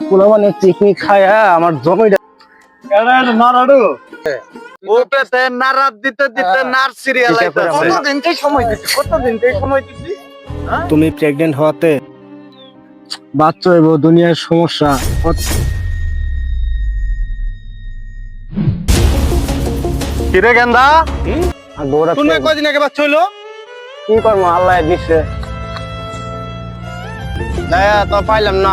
মানে খায়া আমার জমিটা নারাডু। ওটাতে নারাত দিতে দিতে নার সিরিয়াল এটা করে আমরা- কতদিন থেকে সময় দিচ্ছি? কতদিন থেকে সময় দিচ্ছি? তুমি প্রেগনেন্ট হওয়াতে বাচ্চা হইব দুনিয়ার সমস্যা। কিরে গেন্দা? তুমি কয়দিন আগে বাচ্চা হইল কি করব আল্লাহ দিচ্ছে দয়া তো পাইলাম না।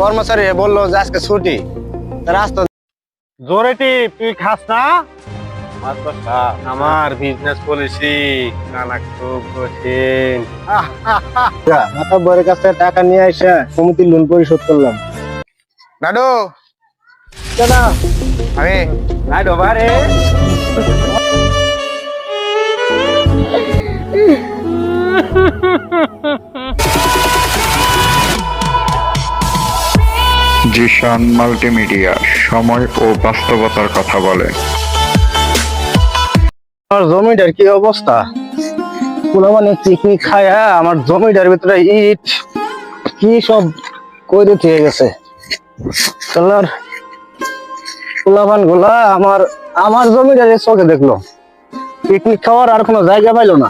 কর্মচারী বলল যে আজকে ছুটি। রাস্তা জোরেটি তুই খাস না? আমার বিজনেস পলিসি কানা খুব কঠিন। মাথা বরের কাছে টাকা নিয়ে আসা সমিতির লোন পরিশোধ করলাম। দাদু দাদা। আমি দাদু বারে জিশান মাল্টিমিডিয়া, সময় ও বাস্তবতার কথা বলে। আমার জমিটার কি অবস্থা? মানে পিকনিক খায়া আমার জমিটার ভিতরে ইট, কি সব কইরে থেকে গেছে। তাহলে পোলাপানগুলা আমার আমার জমিটার চোখে দেখল। পিকনিক খাওয়ার আর কোনো জায়গা পাইলো না।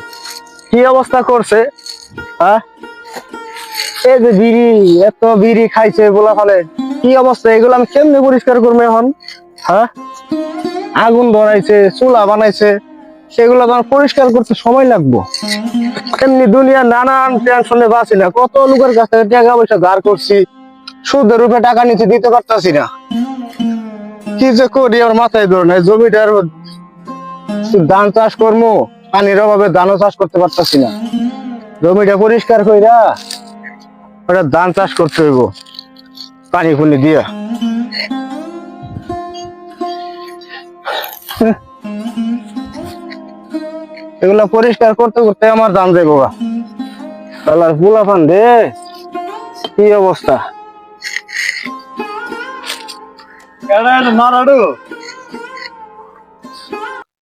কি অবস্থা করছে হ্যাঁ? এই যে বিড়ি, এত বিড়ি খাইছে বলা ফলে, কি অবস্থা? এগুলো আমি কেমনে পরিষ্কার করব এখন? হ্যাঁ? আগুন ধরাইছে, চুলা বানাইছে, সেগুলো তো আমার পরিষ্কার করতে সময় লাগবো। এমনি দুনিয়া নানান টেনশনে বাঁচি না। কত লোকের কাছ থেকে টাকা পয়সা ধার করছি, সুদের রূপে টাকা নিচে দিতে পারতাছি না। কি যে করি আমার মাথায় ধরে নাই জমিটার ধান চাষ করব, পানির অভাবে ধানও চাষ করতে পারতাছি না। জমিটা পরিষ্কার কইরা ওটা ধান চাষ করতে হইব পানি ফুনি দিয়া। এগুলা পরিষ্কার করতে করতে আমার দাম যাব গা। তাহলে ফান রে কি অবস্থা?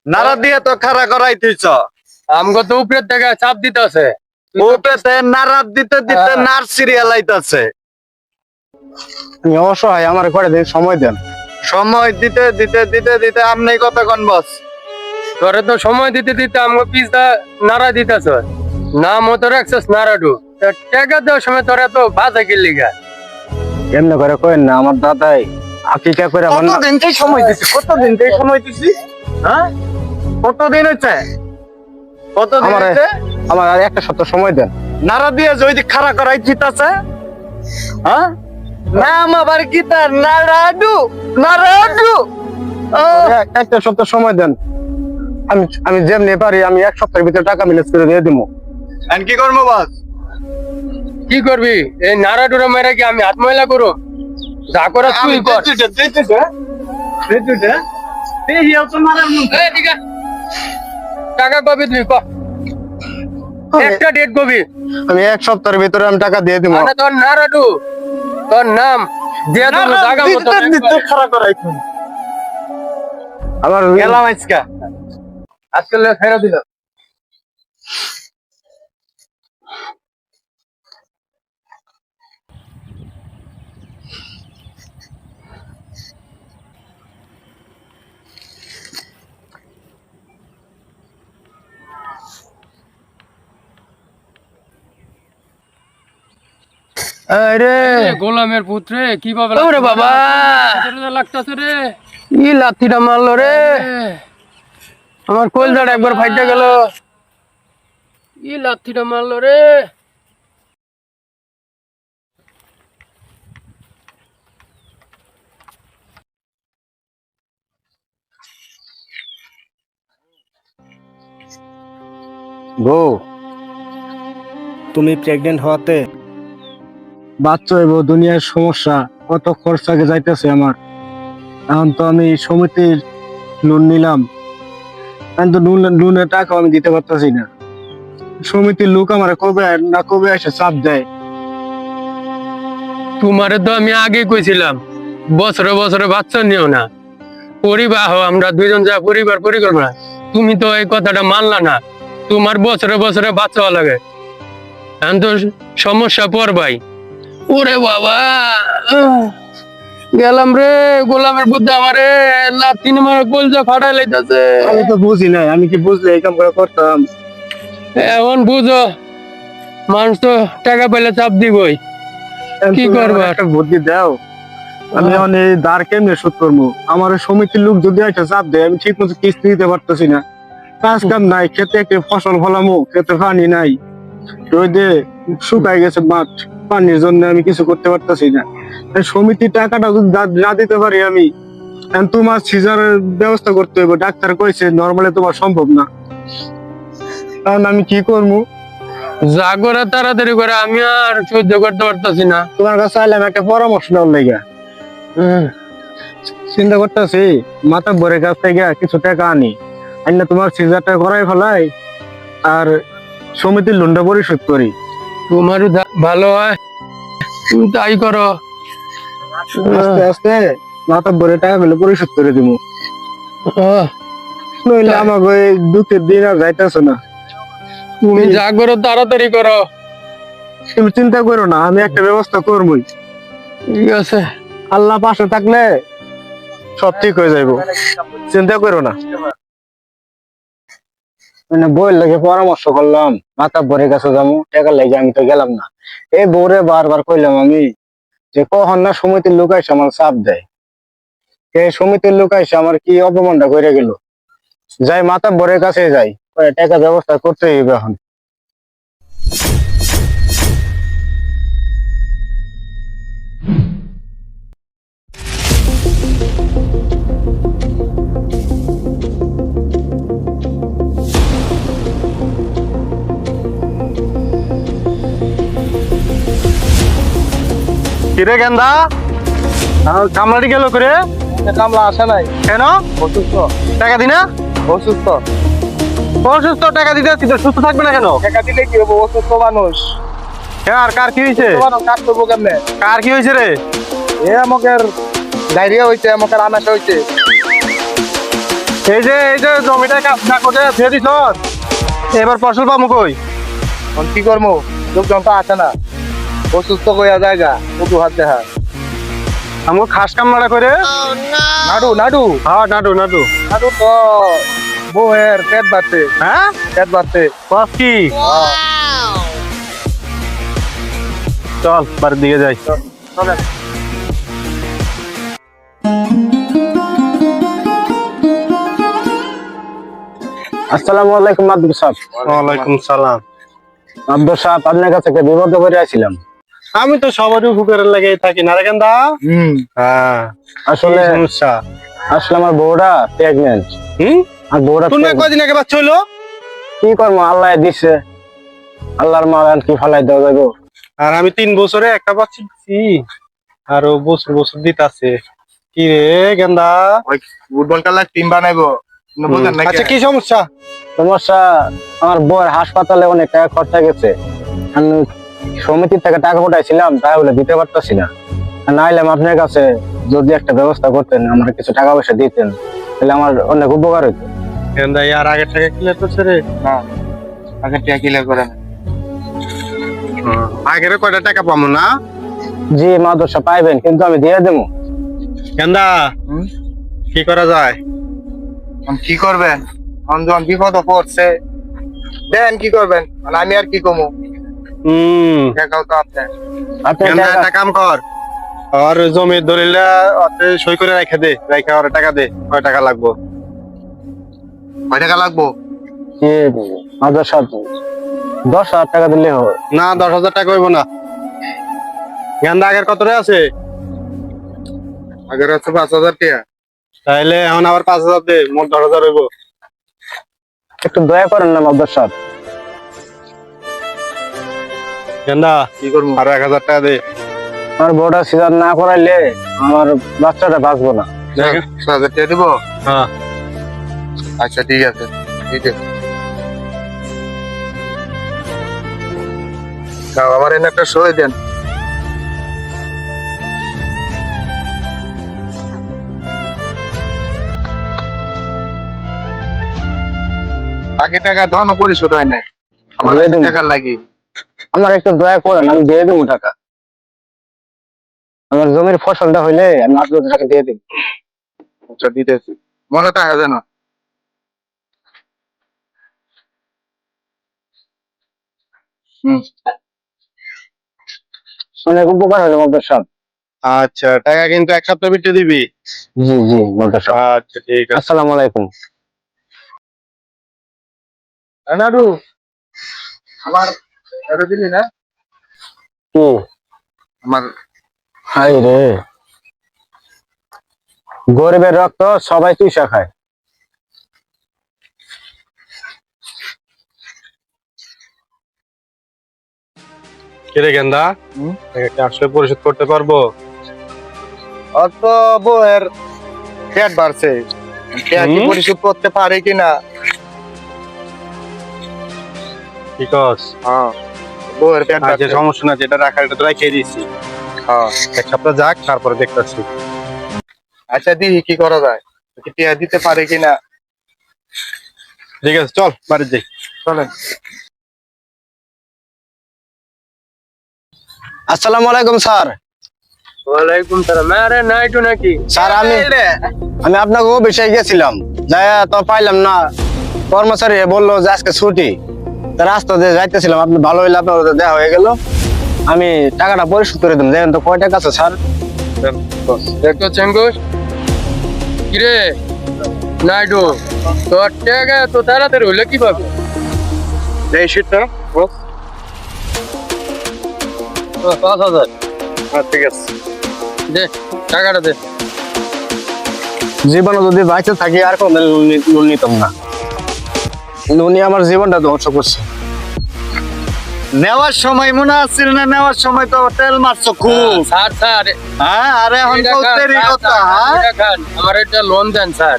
নারা দিয়ে তো খাড়া করাই তুইছ আমগো তো উপরের থেকে চাপ দিতেছে। ওটাতে নারাত দিতে দিতে নার সিরিয়াল আইতাছে। আমি অসহায় আমার ঘরে দিন সময় দেন। সময় দিতে দিতে দিতে দিতে আপনি কতক্ষণ বস? তোরে তো সময় দিতে দিতে আমগো পিসটা নাড়া দিতেছ। নাম মতো রাখছিস নাড়াডু টাকা দেওয়ার সময় তোরা তো বাজা কিনলি গা এমনি করে কইন না আমার দাদাই আকিকা করে আমার না- কতদিন থেকে সময় থেকে হ্যাঁ? কতদিন হচ্ছে কতদিন আমার হচ্ছে আমার আর একটা সপ্তাহ সময় দেন নারা দিয়ে যদি খাড়া করাই জিতাছে হ্যাঁ নাম আবার গীতা নারাডু নারাডু একটা সপ্তাহ সময় দেন আমি আমি যেমনি পারি আমি এক সপ্তাহের ভিতরে টাকা ম্যানেজ করে দিয়ে দিব কি করব বাস কি করবি এই নাড়াডুরা মেরে কি আমি হাত ময়লা করো যা করা তুই কর টাকা কবি তুই ক একটা ডেট কবি। আমি এক সপ্তাহের ভিতরে আমি টাকা দিয়ে দিব। মানে তোর নাড়াডু তোর নাম দিয়ে দেবো জায়গা মতো একবার। আবার গেলাম আজকে। আজকে ফেরা দিল। আরে। গোলামের পুত্রে কীভাবে ওরে বাবা। লাগতেছে রে। ই লাথিটা মারলো রে? আমার কলজাটা একবার ফাইটে গেল। ই লাথিটা মারলো রে? তুমি প্রেগনেন্ট হওয়াতে বাচ্চা হইব, দুনিয়ার সমস্যা, কত খরচ আগে যাইতেছে আমার। এখন তো আমি সমিতির লোন নিলাম। এখন তো লোনের টাকা আমি দিতে পারতেছি না। সমিতির লোক আমার কবে না কবে এসে চাপ দেয়। তোমারে তো আমি আগে কইছিলাম, বছরে বছরে বাচ্চা নিও না। পরিবার হো আমরা দুইজন যা পরিবার পরিকল্পনা, তুমি তো এই কথাটা মানলা না। তোমার বছরে বছরে বাচ্চা লাগে। এখন তো সমস্যা পর ভাই। ওরে বাবা। গেলাম রে গোলামের বুদ্ধি আমারে। লাতিন মার কলজা ফাটাই লাইতাছে। আমি তো বুঝি নাই আমি কি বুঝলে এই কাম করতাম। এখন বুঝো মানুষ তো টাকা পেলে চাপ দিবই। কি করবা? একটা বুদ্ধি দাও। আমি এখন এই দাঁড় কেমনে শোধ করব? আমার সমিতির লোক যদি একটা চাপ দেয় আমি ঠিক মতো কিস্তি দিতে পারতেছি না। কাজ কাম নাই খেতে একটা ফসল ফলামো খেতে পানি নাই। রোদে শুকাই গেছে মাঠ। পানির জন্য আমি কিছু করতে পারতেছি না। সমিতির টাকাটা যদি না- দিতে পারি আমি তোমার সিজারের ব্যবস্থা করতে হবে ডাক্তার কইছে নর্মালি তোমার সম্ভব না। কারণ আমি কি করব যা তাড়াতাড়ি করে আমি আর সহ্য করতে পারতাছি না। তোমার কাছে আইলাম একটা পরামর্শ নেওয়ার লেগে। চিন্তা করতেছি মাথা ভরে কাছ থেকে কিছু টাকা আনি। আইনা তোমার সিজারটা করাই ফেলাই আর সমিতির লোনটা পরিশোধ করি। তোমারও ভালো হয়। তুমি তাই করো। আস্তে আস্তে মাথা ভরে টাকা গুলো পরিশোধ করে দিব নইলে আমাকে ওই দুঃখের দিন আর যাইতেছে না। তুমি যা করো তাড়াতাড়ি করো। তুমি চিন্তা করো না আমি একটা ব্যবস্থা করবই। ঠিক আছে। আল্লাহ পাশে থাকলে সব ঠিক হয়ে যাইব। চিন্তা করো না। মানে বইয়ের লাগে পরামর্শ করলাম, মাথা ভরে কাছে যাব টাকা লাগে আমি তো গেলাম না। এই বউরে বারবার কইলাম আমি যে কখন না সমিতির লোক আইসে আমার চাপ দেয়। এই সমিতির লোক আইসে আমার কি অপমানটা করে গেল? যাই মাথা ভরে কাছে যাই টাকা ব্যবস্থা করতে হইবে এখন। কিরে গেন্দা? কামলাটি গেল করে কামলা আসে নাই। কেন? অসুস্থ। টাকা দিনা অসুস্থ। অসুস্থ টাকা দিতে সুস্থ থাকবে না কেন? টাকা দিলে কি হব? অসুস্থ মানুষ। কার কার কি হয়েছে কাজ করব কেমনে? কার কি হয়েছে রে? এ আমাকে ডায়রিয়া হইছে আমাকে আনাসা হইছে। এই যে এই যে জমিটা কাজ না করে দিছ এবার ফসল পাবো কই? এখন কি করব? লোকজন তো আসে না। অসুস্থ কইয়া জায়গা কটু হাত দেখা আমাকে খাস করে। নাডু নাডু। হ্যাঁ নাটু নাটু নাডু তো বউয়ের পেট বাড়তে হ্যাঁ? পেট বাড়তে কস কি? চল বাড়ির দিকে যাই। চলেন আসসালামু আলাইকুম আব্দুল সাহেব। ওয়ালাইকুম সালাম। আব্দুল সাহেব আপনার কাছে একটা বিপদ করে আসছিলাম আমি তো সবারই উপকারের লাগে থাকি না রেখেন দা হ্যাঁ। আসলে সমস্যা? আসলে আমার বউটা প্রেগনেন্ট হুম? আর বউটা pregnant। কয়দিন আগে বাচ্চা হইল? কি করব আল্লাহ দিছে। আল্লাহর মালান কি ফালাই দেওয়া যাব আর আমি তিন বছরে একটা বাচ্চা দিচ্ছি আরও বছর বছর দিতাছে। কি রে গেন্দা? ফুটবল খেলার টিম বানাইবো। আচ্ছা কি সমস্যা? সমস্যা আমার বউয়ের হাসপাতালে অনেক টাকা খরচা গেছে। আমি সমিতির থেকে টাকা উঠাইছিলাম তাই বলে দিতে পারতাছি না। আর নাইলাম আপনার কাছে যদি একটা ব্যবস্থা করতেন আমার কিছু টাকা পয়সা দিতেন তাহলে আমার অনেক উপকার হইতো। গেন্দা আর আগের টাকা ক্লিয়ার করছে রে? আগে টিয়া কিলার করেন আগের কয়টা টাকা পাবো না? জি মাদ্রাসা পাইবেন কিন্তু আমি দিয়ে দেবো। হুম? কি করা যায়? কি করবেন? এখন যখন বিপদ পড়ছে দেন কি করবেন? আমি আর কি কমু? হম। দেখাও তো আপনি। আপনি একটা কাম কর। আর জমির দলিল অতে সই করে রেখে দে রেখে ওর টাকা দে কয় টাকা লাগবো? কয় টাকা লাগবো? জি মাদ্রাসা দশ হাজার টাকা দিলে হবে। না দশ হাজার টাকা হইব না। গেন্দা আগের কত আছে? আগের হচ্ছে পাঁচ হাজার টাকা। তাইলে এখন আবার পাঁচ হাজার দে মোট দশ হাজার হইব। একটু দয়া করেন না মাদ্রাসা গেন্দা কি করব? আরও এক হাজার টাকা দে। আমার বউটা সিজার না করাইলে আমার বাচ্চাটা বাঁচবো না। ছ হাজার টাকা দিব? হ্যাঁ। আচ্ছা ঠিক আছে। ঠিক আছে দাও, আমার এনে একটা সই দেন। আগে টাকা ধন পরিশোধ হয় নাই। আমার। টাকা লাগি। আমার একটু দয়া করেন আমি দিয়ে দেবো টাকা। আমার জমির ফসলটা হইলে আমি আট লক্ষ টাকা দিয়ে দিই আচ্ছা দিতেছি। মনে থাকে যেন অনেক উপকার হলো মন্ত্র সাহেব আচ্ছা টাকা কিন্তু এক সপ্তাহ ভিতরে দিবি। জি জি মন্ত্র সাহেব আচ্ছা ঠিক আছে। আসসালামু আলাইকুম। নাড়ু। আমার এটা দিলি না? কি আমার হাই রে। গরিবের রক্ত সবাই চুষা খায়। কিরে গেন্দা? আসলে পরিশোধ করতে পারব? অত বউয়ের পেট বাড়ছে। পরিশোধ করতে পারে কিনা? ঠিক আছে হ্যাঁ। বউয়ের আচ্ছা সমস্যা না যেটা রাখার এটা রাখিয়ে দিয়েছি। হ্যাঁ। এক সপ্তাহ যাক তারপরে দেখতেছি। আচ্ছা দিহি কি করা যায়? কি টিয়া দিতে পারে কিনা ঠিক আছে চল বাড়ি যাই চলেন। আসসালামু আলাইকুম স্যার। ওয়ালাইকুম সালাম। আরে নাইটু নাকি? স্যার আমি আমি আপনাকে অফিসে গেছিলাম। যাই তো পাইলাম না। কর্মচারী বলল যে আজকে ছুটি। রাস্তা দিয়ে যাইতেছিলাম আপনি ভালো হইলে আপনার দেখা হয়ে গেল। আমি টাকাটা পরিশোধ করে দিলাম। দেখেন তো কয় টাকা আছে স্যার? দেখো চেঙ্গুস কিরে? নাইডু তোর টাকা তো তাড়াতাড়ি হইলে কীভাবে? এই শীতটা পাঁচ হাজার। ঠিক আছে। দে টাকাটা দে। জীবনে যদি বাইচে থাকি আর কোনো লোন নিতাম না। উনি আমার জীবনটা ধ্বংস করছে। নেওয়ার সময় মনে আসছিল না নেওয়ার সময় তো তেল মারছো খুব। স্যার স্যার হ্যাঁ আরে এখন এটা তো দেরি কথা হ্যাঁ? আমার একটা লোন দেন স্যার।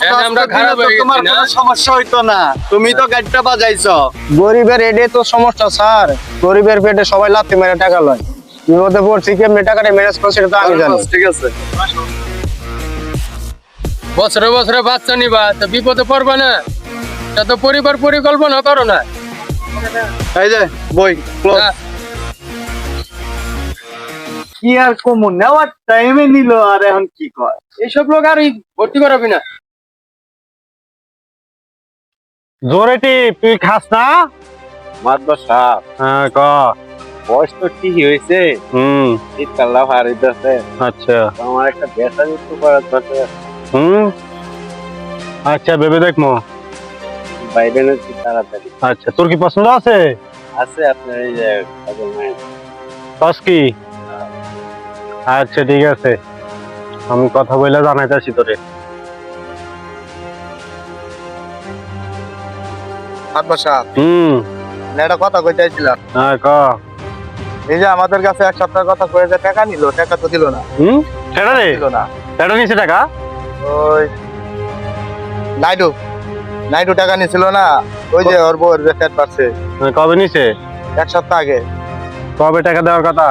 এখন আমরা খারাপ হয়ে তোমার কোনো সমস্যা হইতো না। তুমি তো গাড়িটা বাজাইছো। গরিবের এটাই তো সমস্যা স্যার। গরিবের পেটে সবাই লাথি মেরে টাকা লয়। বিপদে পড়ছি কেমনি টাকাটা ম্যানেজ করছে সেটা তো আমি জানি। ঠিক আছে। বছরে বছরে বাচ্চা নিবা তো বিপদে পড়বা না? তা তো পরিবার পরিকল্পনা করো না। এই যে বই হ্যাঁ, কি আর কমু নেওয়ার টাইমে নিল আর এখন কি কয়? এইসব লোক আর ভর্তি করাবি না। জোরে টিপ তুই খাস না? মাদবা সাপ। হ্যাঁ ক। বয়স তো ঠিকই হয়েছে। হুম। শীতকাল হারিয়ে দিচ্ছে আচ্ছা। আমার একটা বেসা যুক্ত করার দরকার হুম। আচ্ছা ভেবে দেখমো বাইরে নাকি তাড়াতাড়ি। আচ্ছা তোর কি পছন্দ আছে? আছে আপনার এই যে কাজল মায়ের। বস কি? আচ্ছা ঠিক আছে। আমি কথা বলে জানাইতেছি তোরে। মাদবা সাপ হুম। একটা কথা কই চাইছিলাম হ্যাঁ ক। এই যে আমাদের কাছে এক সপ্তাহ কথা কয়ে যে টাকা নিল টাকা তো দিল না। হুম? সেটা রে? দিল না। নিছে টাকা? ওই নাইডু নাইডু টাকা নিছিল না ওই যে ওর বউর যে পেট পাচ্ছে। কবে নিছে? এক সপ্তাহ আগে। কবে টাকা দেওয়ার কথা?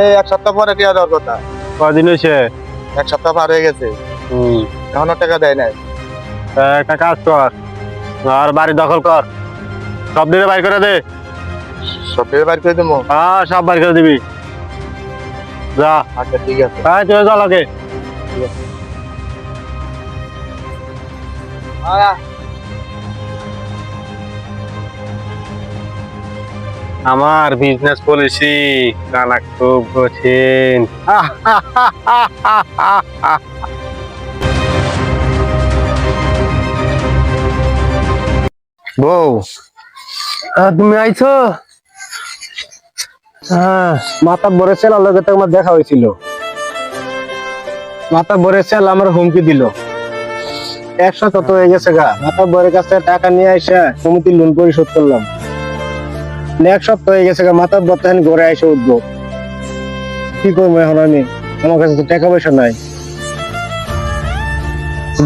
এই এক সপ্তাহ পরে টিয়া দেওয়ার কথা। কদিন হয়েছে এক সপ্তাহ পার হয়ে গেছে। হুম। এখনও টাকা দেয় নাই। একটা কাজ কর আর বাড়ি দখল কর। সব দিনে বাইর করে দে। সব ভেবে বাইর করে দেবো। হ্যাঁ সব বাইর করে দিবি। যা। আচ্ছা ঠিক আছে। হ্যাঁ তুই যা লাগে আমার বিজনেস পলিসি কানা খুব কঠিন। বউ। তুমি আইছো? হ্যাঁ মাথা ভরে চেল লোকে তো আমার দেখা হয়েছিল। মাথা ভরে চেল আমার হুমকি দিল। একশো কত হয়ে গেছে গা। মাথা ভরে কাছে টাকা নিয়ে এসে সমিতি লোন পরিশোধ করলাম। এক সপ্তাহ হয়ে গেছে গা মাথা ভরতে ঘরে এসে উঠবো। কি করব এখন আমি? আমার কাছে তো টাকা পয়সা নাই।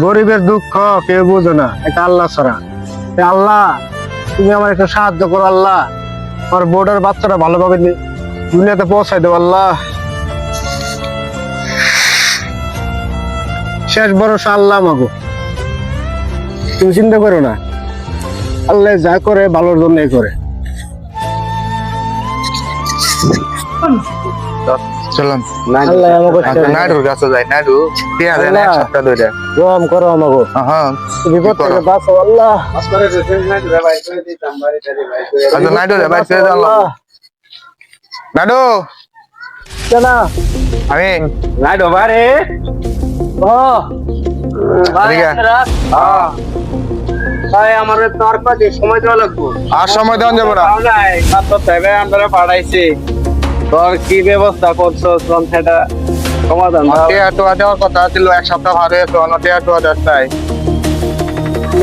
গরিবের দুঃখ কেউ বুঝে না, এটা আল্লাহ ছাড়া। আল্লাহ, তুমি আমার একটু সাহায্য করো আল্লাহ। আমার বোর্ডের বাচ্চারা ভালোভাবে দুনিয়াতে পৌঁছাই দেবো আল্লাহ। শেষ ভরসা আল্লাহ মাগো তুমি চিন্তা করো না। আল্লাহ যা করে, ভালোর জন্যই করে। চলুন। আল্লাহ আমাকে আচ্ছা নাইডুর কাছে যাই নাইডু পেঁয়া দেন এক। সপ্তাহ ধরে। রহম করো আমাকে হ্যাঁ বিপদ থেকে বাঁচো আল্লাহ। আচ্ছা নাইডু রে ভাই ছেড়ে দাও। নাইডু কেনা আমি। নাইডো বারে। ও এদিকে। ভাই আমার সময় দেওয়া লাগবো। আর সময় দেওয়া যাবে না। নাই আমরা পাঠাইছি। তোর কি ব্যবস্থা করছ সেটা সমাধান দাও। দেওয়ার কথা ছিল এক সপ্তাহ ভালো হয়েছে অন্য টিয়া টোয়া দেয়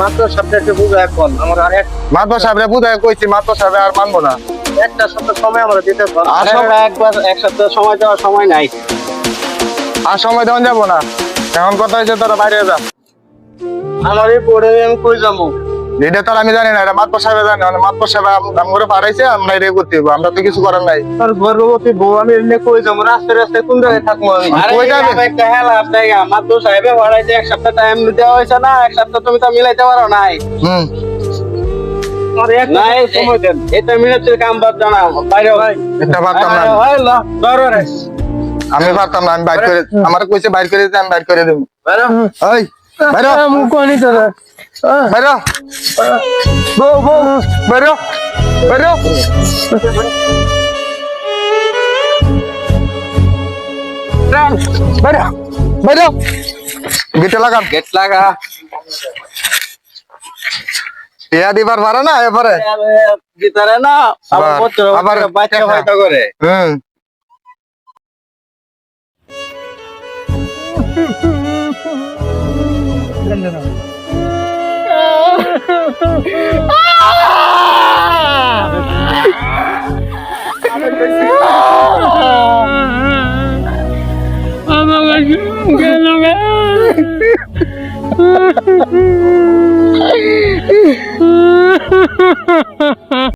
মাত্র সপ্তাহে বুঝো এখন আমার এক মাত্র সাহেবরে বুঝাই কইছি মাত্র সাহেব আর মানবো না। একটা সপ্তাহ সময় আমরা দিতে পারব একবার এক সপ্তাহ সময় দেওয়ার সময় নাই। আর সময় দেওয়া যাব না। এখন কথা হয়েছে তোরা বাইরে যা। আমার এই পড়ে আমি কই যাব? এটা তো আমি জানি না এটা মাত্র সাহেব জানি মানে মাত্র সাহেব আমরা পাঠাইছে আমরা এটা করতে হইবো আমরা তো কিছু করার নাই। তোর গর্ভবতী বউ আমি এমনি কই যাব? রাস্তায় রাস্তায় কোন জায়গায় থাকব আমি? কই যাবে? একটা হেলা আপনাকে আমার তো সাহেবে ভাড়াইছে এক সপ্তাহ টাইম দেওয়া হয়েছে না এক সপ্তাহ তুমি তো মিলাইতে পারো নাই। হম। না এই সময় দেন। এটা মিনিটের কাম বাদ জানা এটা পারতাম না। আমি পারতাম না আমি বাইর করে আমার কইছে বাইর করে দিতে আমি বাইর করে দেবো। বাইরে ওই বাইর হ, মুখ কোনি তো বাইর হ। বউ বউ বাইর হ, বাইর হ। বাইর হ, বাইর হ। গেটে লাগান গেট লাগা টিয়া দিবার পারে না এবারে ভিতরে না আবার আবার- বছর আবার আবার বাচ্চা দেখা। হয়তো করে হুম গা